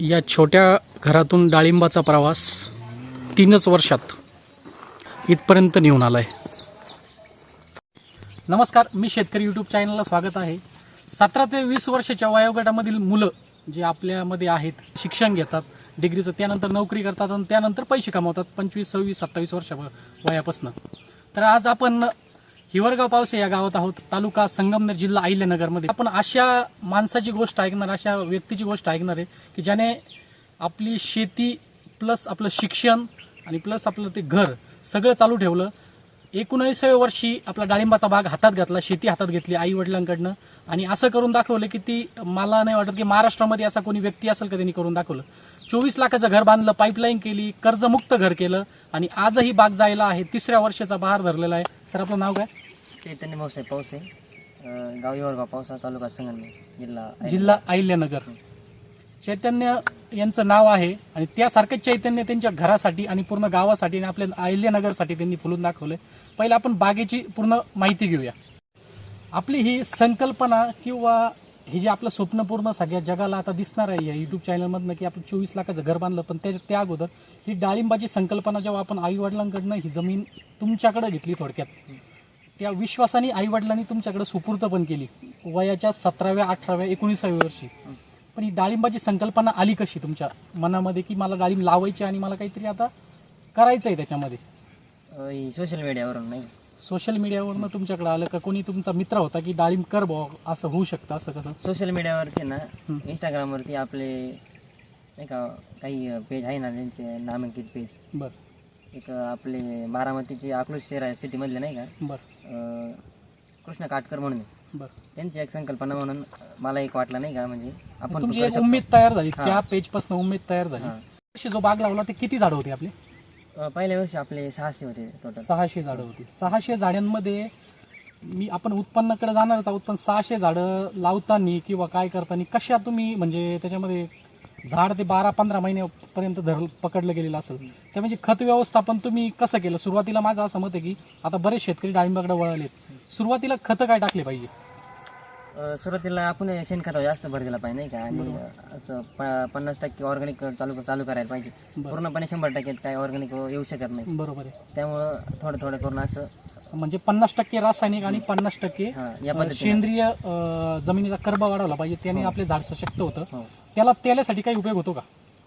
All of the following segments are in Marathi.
या छोट्या घरातून डाळिंबाचा प्रवास तीनच वर्षात इथपर्यंत नेऊन आलाय. नमस्कार मी शेतकरी यूट्यूब चॅनलला स्वागत आहे. सतरा ते वीस वर्षाच्या वयोगटामधील मुलं जे आपल्यामध्ये आहेत शिक्षण घेतात डिग्रीचं त्यानंतर नोकरी करतात आणि त्यानंतर पैसे कमवतात पंचवीस सव्वीस सत्तावीस वर्षा वयापासून. तर आज आपण हिवरगाव पावसे या गावात आहोत. तालुका संगमनेर जिल्हा अहिल्यानगरमध्ये. आपण अशा माणसाची गोष्ट ऐकणार अशा व्यक्तीची गोष्ट ऐकणार आहे की ज्याने आपली शेती प्लस आपलं शिक्षण आणि प्लस आपलं ते घर सगळं चालू ठेवलं. एकोणीसाव्या वर्षी आपला डाळिंबाचा भाग हातात घातला शेती हातात घेतली आई वडिलांकडनं आणि असं करून दाखवलं की ती मला नाही वाटत की महाराष्ट्रामध्ये असा कोणी व्यक्ती असेल का त्यांनी करून दाखवलं. चोवीस लाखाचं घर बांधलं पाईपलाईन केली कर्जमुक्त घर केलं आणि आजही बाग जायला आहे. तिसऱ्या वर्षाचा बहार धरलेला आहे. सर आपलं नाव काय? चैतन्य भाऊसाहेब पावसे अं, गाव येवरगाव पावसा तालुका संगमनेर जिल्हा जिल्हा अहिल्यानगर चैतन्य यांचं नाव आहे आणि त्यासारखंच चैतन्य त्यांच्या घरासाठी आणि पूर्ण गावासाठी आणि आपल्या अहिल्यानगरसाठी त्यांनी फुलून दाखवलंय. पहिलं आपण बागेची पूर्ण माहिती घेऊया. आपली ही संकल्पना किंवा हे जे आपलं स्वप्न पूर्ण सगळ्या जगाला आता दिसणार आहे या युट्यूब चॅनलमधनं की आपण चोवीस लाखाचं घर बांधलं पण त्या त्या अगोदर ही डाळिंबाची संकल्पना जेव्हा आपण आई वडिलांकडनं ही जमीन तुमच्याकडे घेतली थोडक्यात. त्या विश्वासाने आई वडिलांनी तुमच्याकडे सुपूर्त पण केली वयाच्या सतराव्या अठराव्या एकोणीसाव्या वर्षी. पण ही डाळिंबाची संकल्पना आली कशी तुमच्या मनामध्ये की मला डाळिंब लावायची आणि मला काहीतरी आता करायचं आहे त्याच्यामध्ये सोशल मीडियावरून नाही. सोशल मीडियावरनं तुमच्याकडे आलं का कोणी तुमचा मित्र होता की डाळिंब कर बुवा असं होऊ शकतं असं कसं सोशल मीडियावरती ना. इंस्टाग्रामवरती आपले नाही का काही पेज आहे ना त्यांचे नामांकित पेज बरं एक आपले बारामतीचे अकलूज शहर आहे सिटीमधले नाही का बरं अं, कृष्ण काटकर म्हणून आहे. बरं त्यांची एक संकल्पना म्हणून मला एक वाटलं नाही का म्हणजे आपण पण तुमची करू एक शकतो. उमेद तयार झाली हा. त्या पेजपासून उमेद तयार झाली हा. वर्षी जो बाग लावला ते किती झाडं होती आपली पहिल्या वर्षी आपले सहाशे होते टोटल सहाशे झाडं होती. सहाशे झाडांमध्ये मी आपण उत्पन्नाकडे जाणारच आहोत पण सहाशे झाडं लावताना किंवा काय करताना कशा तुम्ही म्हणजे त्याच्यामध्ये झाड ते बारा पंधरा महिन्यापर्यंत धर पकडलं गेलेलं असेल त्या म्हणजे खत व्यवस्थापन तुम्ही कसं केलं? सुरुवातीला माझं असं मत आहे की आता बरेच शेतकरी डाळिंबाकडे वळालेत. सुरुवातीला खतं काय टाकले पाहिजे? अ, सुरुवातीला आपण शेणखतावर जास्त भर दिला पाहिजे नाही का? आणि असं प- पन्नास टक्के ऑर्गॅनिक चालू चालू करायला पाहिजे. बरं. पूर्णपणे शंभर टक्क्यात काय ऑर्गॅनिक येऊ शकत नाही. बरोबर आहे. त्यामुळं थोडं थोडं करून असं म्हणजे पन्नास टक्के रासायनिक आणि पन्नास टक्के हा या अ, पद्धतीने. सेंद्रिय अ, जमिनीचा कर्ब वाढवला पाहिजे त्याने आपले झाड सशक्त होतं. हो. त्याला तेलासाठी काही उपयोग होतो का?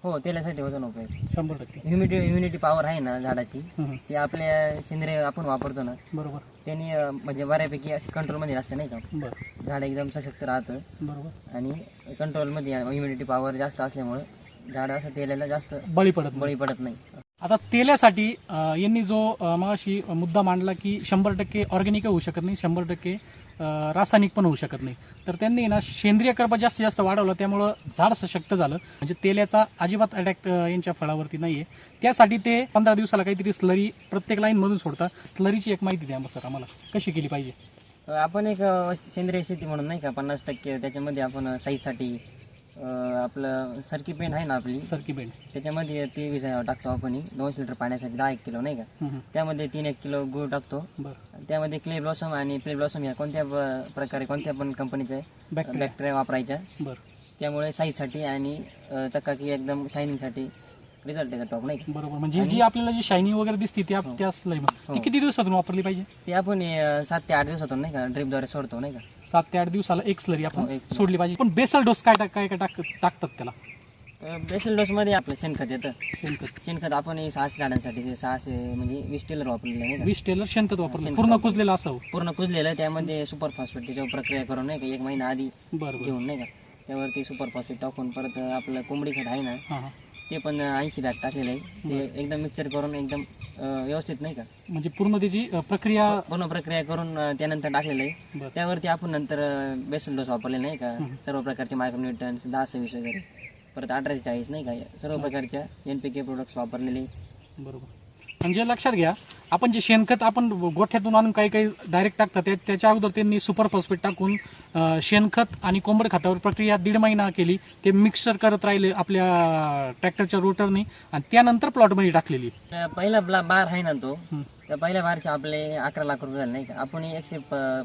हो तेलासाठी होतो ना उपयोग शंभर टक्के. ह्युमिडी ह्युमिडिटी पॉवर आहे ना झाडाची. हम्म. ती आपल्या सेंद्रिय आपण वापरतो ना बरोबर. त्यांनी अ, म्हणजे बऱ्यापैकी अशी कंट्रोलमध्ये असते नाही का? बरं. झाड एकदम सशक्त राहतं. बरोबर. आणि कंट्रोलमध्ये ह्युमिडिटी पॉवर जास्त असल्यामुळं झाड असं तेलाला जास्त बळी पडत नाही. बळी पडत नाही. आता तेलासाठी अं, यांनी जो अं, मगाशी मुद्दा मांडला की शंभर टक्के ऑर्गॅनिक होऊ शकत नाही शंभर टक्के रासायनिक पण होऊ शकत नाही. तर त्यांनी ना सेंद्रिय कर्ब जास्तीत जास्त वाढवलं त्यामुळं झाड सशक्त झालं. म्हणजे तेलाचा अजिबात अटॅक यांच्या फळावरती नाहीये. त्यासाठी ते पंधरा दिवसाला काहीतरी स्लरी प्रत्येक लाईन मधून सोडतात. स्लरीची एक माहिती द्या मग सर आम्हाला. कशी केली पाहिजे? आपण एक सेंद्रिय शेती म्हणून नाही का पन्नास टक्के त्याच्यामध्ये आपण साईजसाठी आपलं सरकी पेंट आहे ना आपली? सरकी बेंड त्याच्यामध्ये ते विजा टाकतो आपण. दोनशे लिटर पाण्यासाठी दहा एक किलो नाही का? त्यामध्ये तीन एक किलो गुळ टाकतो. त्यामध्ये क्ले ब्लॉसम आणि प्ले ब्लॉसम या कोणत्या प्रकारे कोणत्या पण कंपनीच्या बॅक्टेरिया वापरायच्या. त्यामुळे साईजसाठी आणि चकाकी एकदम शायनिंगसाठी रिझल्ट येतो टॉप नाही बरोबर. म्हणजे जी आपल्याला जी शायनिंग वगैरे दिसते ती आप- त्या स्लरी ती किती दिवसातून वापरली पाहिजे? ते आपण सात ते आठ दिवसातून नाही का? ड्रिपद्वारे सोडतो नाही का? सात ते आठ दिवसाला एक स्लरी हो, आपण एक slurry. सोडली पाहिजे. पण बेसल डोस काय टाक काय काय टाक- टाकतात त्याला? बेसल डोसमध्ये आपलं शेणखत येतं. शेणखत. शेणखत आपण हे सहाशे झाडांसाठी सहाशे म्हणजे वीस टेलर वापरलेलं नाही का वीस टेलर शेणखत वापरलं. शेणखत पूर्ण वापरलं. कुजलेलं असावं पूर्ण कुजलेलं त्यामध्ये सुपर फॉस्फेट त्याच्यावर प्रक्रिया करून नाही का एक महिना आधी बरं बरं घेऊन नाही का. त्यावरती सुपर फॉस्फेट टाकून परत आपलं कोंबडी खत आहे ना हां हां. ते पण ऐंशी बॅग टाकलेलं आहे ते एकदम मिक्सर करून एकदम अं, व्यवस्थित नाही का? म्हणजे पूर्ण त्याची अ, प्रक्रिया पूर्ण प्रक्रिया करून अं, त्यानंतर टाकलेलं आहे बरं. त्यावरती आपण नंतर बेसल डोस वापरले नाही का? सर्व प्रकारचे मायक्रोन्युट्रन्स दहा सव्वीस वगैरे. परत अठराशे चाळीस नाही का? सर्व प्रकारच्या एन पी के प्रोडक्ट्स वापरलेले बरोबर. म्हणजे लक्षात घ्या आपण जे शेणखत आपण गोठ्यातून आणून काही काही डायरेक्ट टाकतात त्या- त्याच्या अगोदर त्यांनी सुपर फॉस्फेट टाकून शेणखत आणि कोंबड खतावर प्रक्रिया दीड महिना केली. ते मिक्सर करत राहिले आपल्या ट्रॅक्टरच्या रोटरनी आणि त्यानंतर प्लॉटमध्ये टाकलेली. पहिला बार आहे ना तो. त्या पहिल्या बारचे आपले अकरा लाख रुपये झाले नाही का? आपण एकशे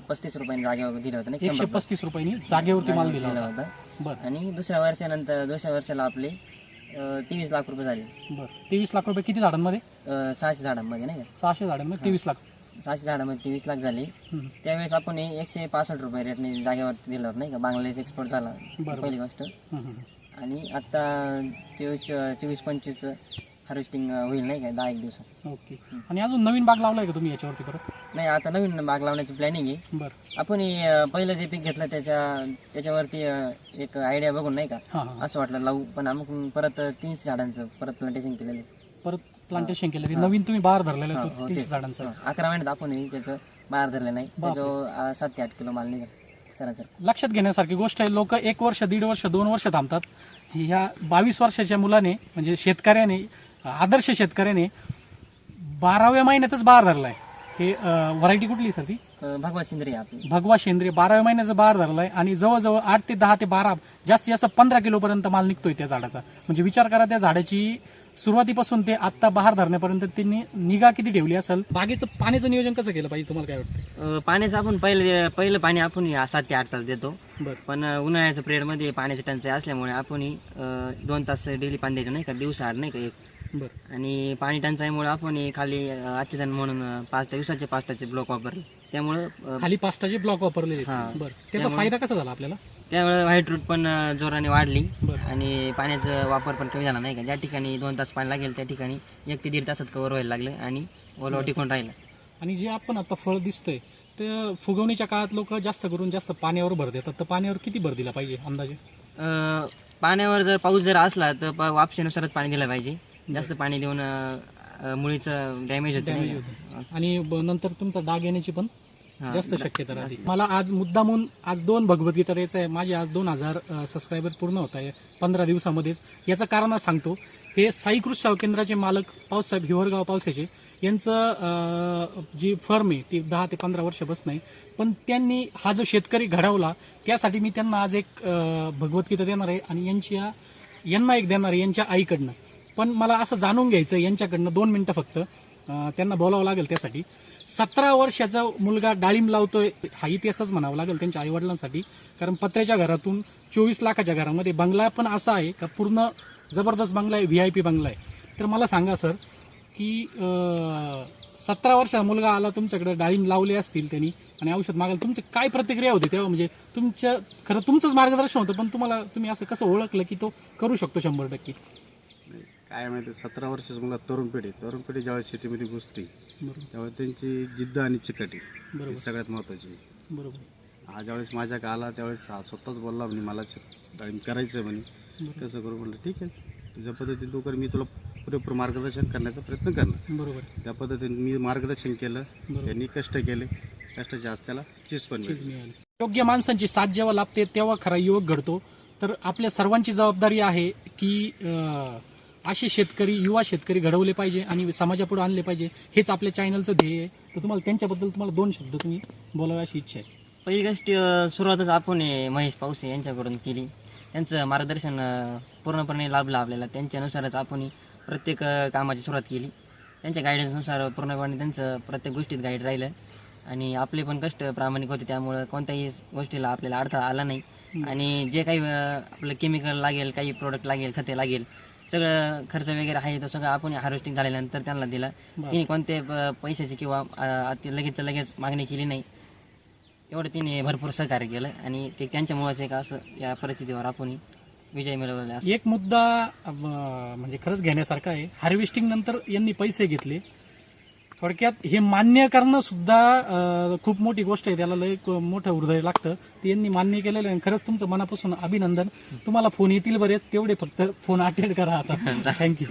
पस्तीस रुपयांनी जागेवर दिलं होतं? एकशे पस्तीस रुपयांनी जागेवरती माल दिला होता. आणि दुसऱ्या वर्षानंतर दुसऱ्या वर्षाला आपले तेवीस लाख रुपये झाले. बरं. तेवीस लाख रुपये किती झाडांमध्ये? अं, सहाशे झाडांमध्ये नाही का? सहाशे झाडांमध्ये तेवीस लाख. सहाशे झाडांमध्ये तेवीस लाख झाले. हम्म. त्यावेळेस आपण हे एकशे पासष्ट रुपये रेटने जागेवरती दिलं होतं नाही का? बांगलादेश एक्सपोर्ट झाला बरोबर. पहिली गोष्ट. हम्म, हम्म. आणि आता चोवीस चोवीस पंचवीस हार्वेस्टिंग होईल नाही का? दहा एक दिवसात. ओके. आणि अजून नवीन बाग लावलाय का तुम्ही याच्यावरती परत? नाही आता नवीन बाग लावण्याची प्लॅनिंग आहे. बरं. आपण हे, अं, पहिलं जे पीक घेतलं त्याच्या त्याच्यावरती अं, एक आयडिया बघून नाही का? हां हां. असं वाटलं लावू पण आम्ही परत तीनशे झाडांचं परत प्लांटेशन केलेलं आहे. परत प्लांटेशन केलं ते नवीन तुम्ही बाहेर धरलेलं हा, हो, तेच. झाडांचं. हा, अकरा महिन्यात आपण हे त्याचं बाहेर धरलं नाही. त्याचं सात ते आठ किलो माल निघाल सरासरी. लक्षात घेण्यासारखी गोष्ट आहे लोक एक वर्ष दीड वर्ष दोन वर्ष थांबतात. ह्या बावीस वर्षाच्या मुलाने म्हणजे शेतकऱ्याने आदर्श शेतकऱ्याने बाराव्या महिन्यातच बाहेर धरलाय. हे व्हरायटी कुठली सर ती? अं, भगवा शिंदरी आहे आपली. भगवा शेंद्रे बाराव्या महिन्याचा बाहेर धरलाय आणि जवळजवळ आठ ते दहा ते बारा जास्तीत जास्त पंधरा किलो पर्यंत माल निघतोय त्या झाडाचा. म्हणजे विचार करा त्या झाडाची सुरुवातीपासून ते आता बहार धरण्यापर्यंत त्यांनी निगा किती ठेवली असेल? बागेचं पाण्याचं नियोजन कसं केलं पाहिजे? तुम्हाला काय वाटतं अं, पाण्याचं आपण पहिलं पहिलं पाणी आपण हे सात ते आठ तास देतो. बरं. पण उन्हाळ्याच्या पिरियडमध्ये पाण्याची टंचाई असल्यामुळे आपण ही, दोन तास डेली पाणी द्यायचं नाही का? दिवसाआड नाही का एक बरं. आणि पाणी टंचाईमुळे आपण हे खाली आच्छादन म्हणून पाच दिवसाचे पाच तासचे ब्लॉक वापरले. त्यामुळे खाली पास्टाचे ब्लॉक हा. बरं. त्याचा फायदा कसा झाला आपल्याला? त्यामुळे व्हाईट रूट पण जोराने वाढली. आणि पाण्याचा वापर पण कमी झाला नाही का? ज्या ठिकाणी दोन तास पाणी लागेल त्या ठिकाणी एक ते दीड तासात कव्हर व्हायला लागले आणि ओलावा टिकून राहिला. आणि जे आपण आता फळ दिसतंय ते फुगवणीच्या काळात लोक जास्त करून जास्त पाण्यावर भर देतात. तर पाण्यावर किती भर दिला पाहिजे अंदाजे? पाण्यावर जर पाऊस जर असला तर वापशीनुसारच पाणी दिलं पाहिजे. जास्त पाणी देऊन मुळीचं डॅमेज होते नाही का? आणि ब- नंतर तुमचा डाग येण्याची पण हा, जास्त शक्यता राहते. मला आज मुद्दामून आज दोन भगवद्गीता द्यायचं आहे माझे आज दोन हजार सबस्क्रायबर पूर्ण होत आहे. पंधरा दिवसामध्येच. याचं कारण आज सांगतो. हे साई कृषी सेवा केंद्राचे मालक पाऊससाहेब हिवरगाव पावसाचे यांचं अं, जी फर्म आहे ती दहा ते पंधरा वर्ष बस नाही. पण त्यांनी हा जो शेतकरी घडवला त्यासाठी मी त्यांना आज एक अं, भगवद्गीता देणार आहे. आणि यांच्या यांना एक देणार आहे यांच्या आईकडनं. पण मला असं जाणून घ्यायचं यांच्याकडनं दोन मिनिटं फक्त. त्यांना बोलावं लागेल त्यासाठी. सतरा वर्षाचा मुलगा डाळिंब लावतोय हा इतिहासच म्हणावा लागेल त्यांच्या आईवडिलांसाठी. कारण पत्र्याच्या घरातून चोवीस लाखाच्या घरामध्ये बंगला पण असा आहे का पूर्ण जबरदस्त बंगला आहे व्ही आय पी बंगला आहे. तर मला सांगा सर की सतरा वर्षाचा मुलगा आला तुमच्याकडे डाळिंब लावले असतील त्यांनी आणि औषध मागायला तुमची काय प्रतिक्रिया होती तेव्हा? म्हणजे तुमच्या खरं तुमचंच मार्गदर्शन होतं पण तुम्हाला तुम्ही असं कसं ओळखलं की तो करू शकतो शंभर टक्के? काय माहिती सतरा वर्षाचं मला तरुण पिढी. तरुण पिढी ज्यावेळेस शेतीमध्ये घुसते बरोबर. त्यावेळेस त्यांची जिद्द आणि चिकटी ही बरोबर. सगळ्यात महत्वाची बरोबर. हा ज्यावेळेस माझ्या का आला त्यावेळेस हा स्वतःच बोलला म्हणे मला श- डाळिंब करायचं म्हणे. कसं करू म्हटलं ठीक आहे. तुझ्या पद्धतीने तू कर मी तुला पुरेपूर मार्गदर्शन करण्याचा प्रयत्न करणार. बरोबर. त्या पद्धतीने मी मार्गदर्शन केलं. बरोबर. त्यांनी कष्ट केले. कष्टाचे आज त्याला चीज पण चीज मिळाली. मिळाली योग्य माणसांची साथ जेव्हा लाभते तेव्हा खरा युवक घडतो. तर आपल्या सर्वांची जबाबदारी आहे की अं, असे शेतकरी युवा शेतकरी घडवले पाहिजे आणि समाजापुढे आणले पाहिजे हेच आपल्या चॅनलचं ध्येय आहे. तर तुम्हाला त्यांच्याबद्दल तुम्हाला दोन शब्द तुम्ही बोलावे अशी इच्छा आहे. पहिली गोष्ट सुरुवातच आपण महेश पावसे यांच्याकडून केली. त्यांचं मार्गदर्शन पूर्णपणे लाभलं आपल्याला. त्यांच्यानुसारच आपण प्रत्येक कामाची सुरुवात केली. त्यांच्या गायडन्सनुसार पूर्णपणे त्यांचं प्रत्येक गोष्टीत गाईड राहिलं. आणि आपले पण कष्ट प्रामाणिक होते त्यामुळं कोणत्याही गोष्टीला आपल्याला अडथळा आला नाही. आणि जे काही आपलं केमिकल लागेल काही प्रोडक्ट लागेल खते लागेल सगळं खर्च वगैरे आहे तो सगळं आपण हार्वेस्टिंग झाल्यानंतर त्यांना दिला. तिने कोणते पैशाची किंवा लगेच लगेच मागणी केली नाही. एवढं तिने भरपूर सहकार्य केलं आणि ते त्यांच्यामुळेच एक असं या परिस्थितीवर आपण विजय मिळवलेला आहे. एक मुद्दा म्हणजे खरंच घेण्यासारखा आहे. हार्वेस्टिंग नंतर यांनी पैसे घेतले. थोडक्यात हे मान्य करणं सुद्धा खूप मोठी गोष्ट आहे. त्याला लय मोठं हृदय लागतं. ते यांनी मान्य केलेलं आहे. आणि खरंच तुमचं मनापासून अभिनंदन. तुम्हाला फोन येतील बरेच. तेवढे फक्त फोन अटेंड करा आता. थँक्यू